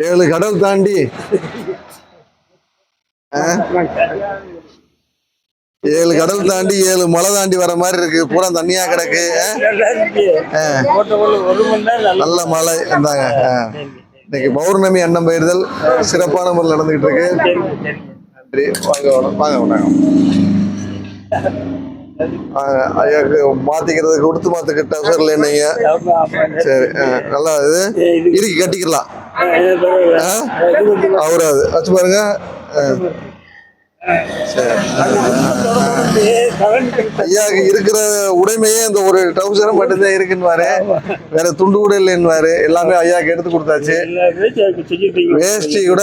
ஏழு கடல் தாண்டி. ஏழு கடல் தாண்டி ஏழு மலை தாண்டி வர மாதிரி இருக்கு. பூரா தண்ணியா கிடக்கு. நல்ல மழை இருந்தாங்க இன்னைக்கு பௌர்ணமி அன்னம் பயிர்தல். சிறப்பான முறையில் நடந்துகிட்டு இருக்கு. நன்றி வாங்க வாங்க, வாங்க. வாங்க வாங்க ஐயாக்கு மாத்திக்கிறதுக்கு உடுத்து மாத்துக்கு டசர் இல்லைன்னீங்க சரி நல்லா இது. இறுக்கி கட்டிக்கலாம்? அவராது வச்சு பாருங்க. ஐயாக்கு இருக்கிற உடைமையே இந்த ஒரு டவுசரும் மட்டும்தான் இருக்குன்னு வேற துண்டு கூட இல்லைன்னு எல்லாமே ஐயாக்கு எடுத்து கொடுத்தாச்சு. வேஷ்டி கூட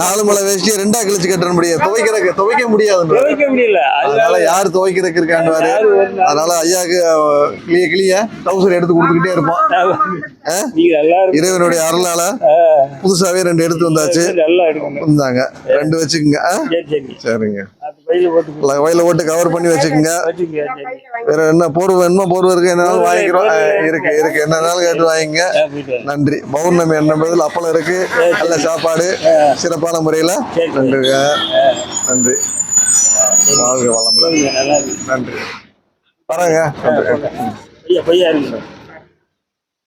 நாலு மலை வேஷ்டி ரெண்டா கிழிச்சு கட்ட முடியாது. துவைக்கிறதுக்கு துவைக்க முடியாது துவைக்க முடியல. அதனால யாரு துவைக்கிறதுக்கு இருக்கான்னு அதனால ஐயாக்கு கிளிய கிளிய டவுசர் எடுத்து கொடுத்துக்கிட்டே இருப்போம். இறைவனுடைய அருளால புதுசாவே ரெண்டு எடுத்து வந்தாச்சு. இருந்தாங்க ரெண்டு வச்சுக்கோங்க. சரிங்க. வயல போட்டு கவர் பண்ணி வச்சுக்கோங்க. வேற என்ன போர்வை என்ன போர்வை இருக்கு. என்னாலும் வாங்கிக்கிறோம். இருக்கு இருக்கு. என்னன்னாலும் கேட்டு வாங்கிங்க. நன்றி. பௌர்ணமி என்னும் அப்பளம் இருக்கு. நல்ல சாப்பாடு. சிறப்பான முறையில. நன்றிங்க நன்றி. வாழ்க வளமுடன். நல்லா இருக்கு. நன்றி. வரேங்க நன்றி. பையா பையா இருக்கு